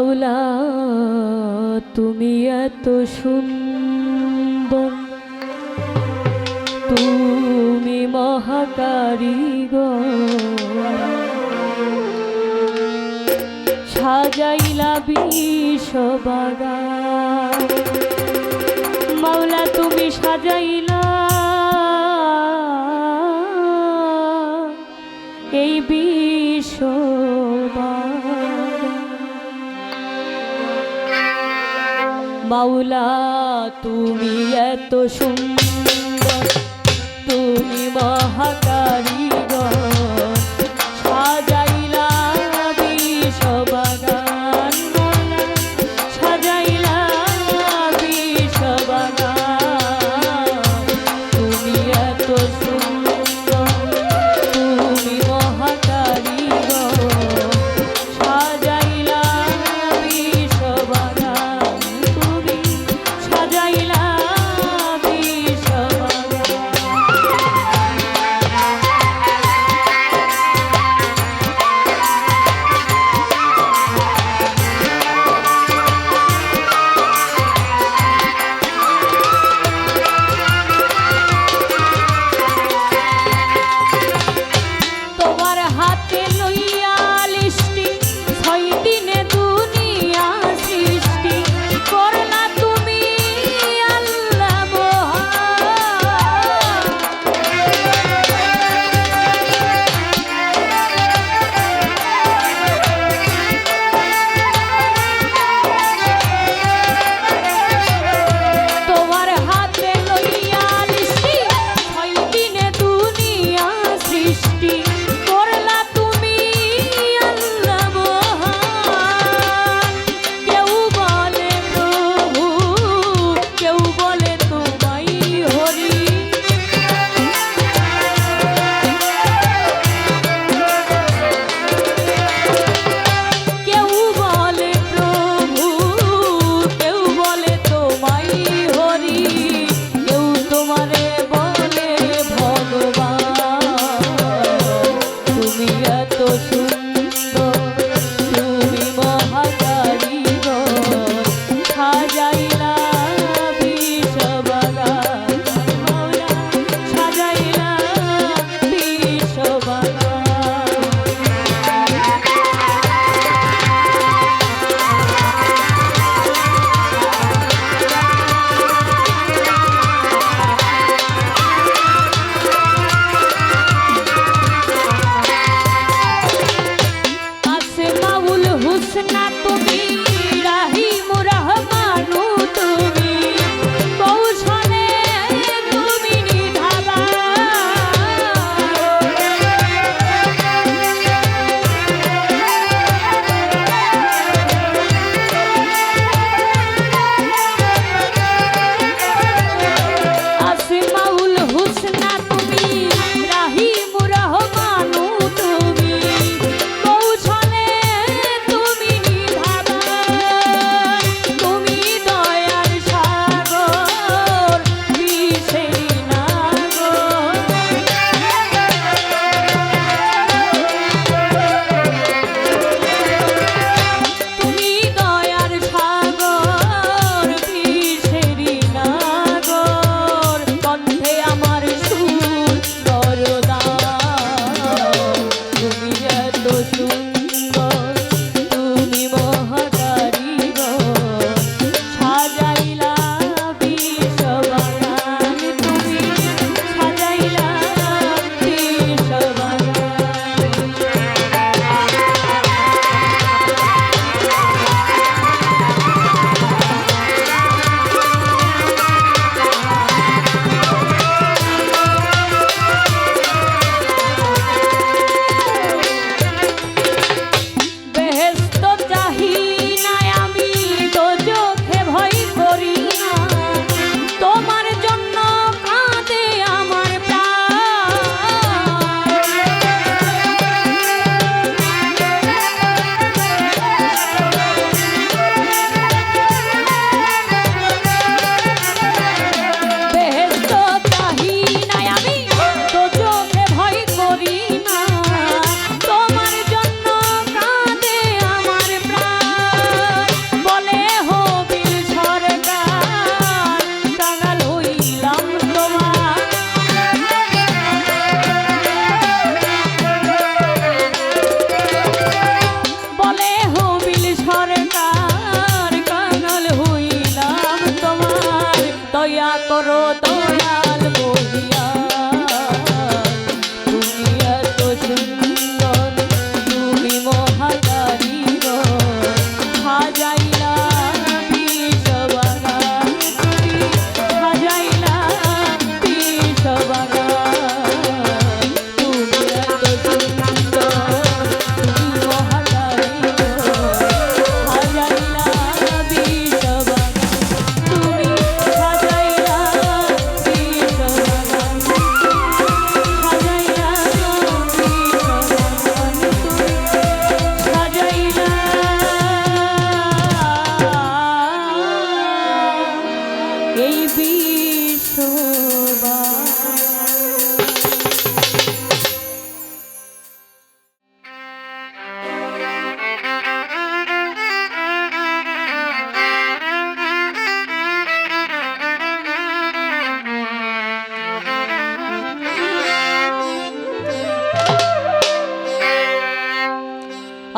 মাওলা তুমি এত সুন্দর। তুমি মহাকারিগর সাজাইলা বিশ্ববাগান মাওলা তুমি সাজাইলা। এই বিশ্ববাগান মাওলা তুমি এত সুন্দর তুমি মহাকারিগর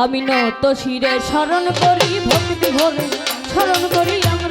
আমি নত শিরে স্মরণ করি ভক্তি ভরে স্মরণ করি আমরা